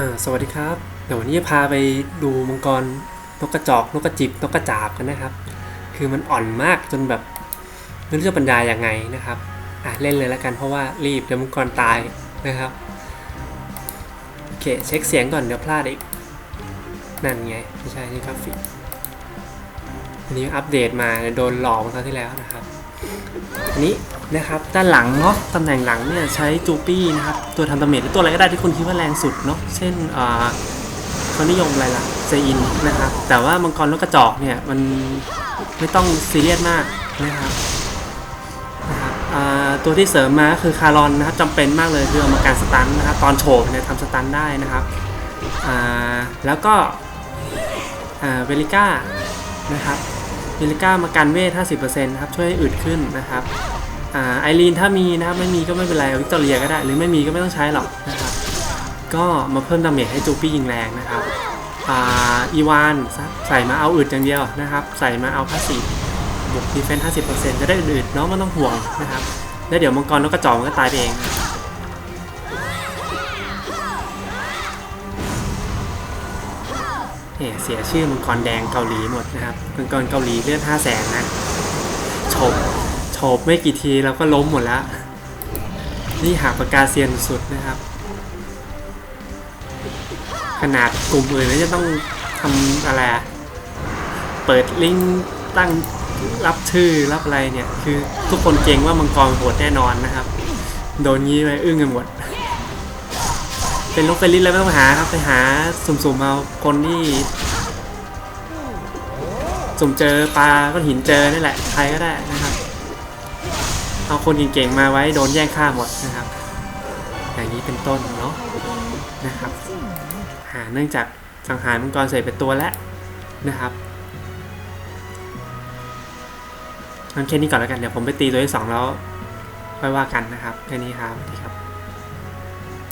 ่าสวัสดีครับเดี๋ยววันนี้จะพาไปดูมังกรนกกระจอกนกกระจิบนกกระจาบกันนะครับ คือมันอ่อนมากจนแบบไม่รู้จะบรรยายยังไงนะครับอะเล่นเลยแล้วกันเพราะว่ารีบเดี๋ยวมังกรตายนะครับโอเคเช็คเสียงก่อนเดี๋ยวพลาดอีกนั่นไงไม่ใช่นี่กราฟิก อันนี้อัปเดตมาโดนหลอกเมื่อคราวที่แล้วนะครับอันนี้นะครับด้านหลังเนาะตำแหน่งหลังเนี่ยใช้จูปี้นะครับตัวทำดาเมจหรือตัวอะไรก็ได้ที่คุณคิดว่าแรงสุดเนาะเช่นอ่าเขานิยมอะไรล่ะเซอินนะครับแต่ว่ามังกรนกกระจอกเนี่ยมันไม่ต้องซีเรียสมากนะครับตัวที่เสริมมาก็คือคารอนนะครับจำเป็นมากเลยคือเอามาการสตันนะครับตอนโฉบเนี่ยทำสตันได้นะครับแล้วก็เวลิก้านะครับ มิลิก้ามากันเวท 50%นะครับ ช่วยให้อึดขึ้นนะครับอไอรีนถ้ามีนะครับ ไม่มีก็ไม่เป็นไรวิกตอเรียก็ได้ หรือไม่มีก็ไม่ต้องใช้หรอกนะครับ ก็มาเพิ่มดาเมจให้จูปี้ยิงแรงนะครับอีวานใส่มาเอาอึดอย่างเดียวนะครับ ใส่มาเอาพาสซีฟบวกดีเฟนต์50%จะได้อึดๆเนาะไม่ต้องห่วงนะครับ แล้วเดี๋ยวมังกรนกกระจอกมันก็ตายไปเอง เนี่ยเสียชื่อมังกรแดงเกาหลีหมดนะครับมังกรเกาหลีเลือดห้าแสนนะโฉบโฉบไม่กี่ทีแล้วก็ล้มหมดแล้ว นี่หากปากกาเซียนสุดนะครับ ขนาดกลุ่มอื่นจะต้องทำอะไร เปิดลิงก์ตั้งรับชื่อรับอะไรเนี่ย คือทุกคนเก่งว่ามังกรโหดแน่นอนนะครับ โดนงี้ไปอึ้งกันหมด เป็นลกเป็นลิ้นแล้วไม่ต้องหาครับไปหาสุ่มๆเอาคนที่สุ่มเจอปลาก็หินเจอนี่แหละใครก็ได้นะครับเอาคนเก่งๆมาไว้โดนแย่งฆ่าหมดนะครับ อย่างนี้เป็นต้นเนาะนะครับหาเนื่องจากสังหารมังกรเสร็จเป็นตัวแล้วนะครับงั้นแค่นี้ก่อนแล้วกันเดี๋ยวผมไปตีตัวที่สองแล้วค่อยว่ากันนะครับแค่นี้ครับสวัสดีครับ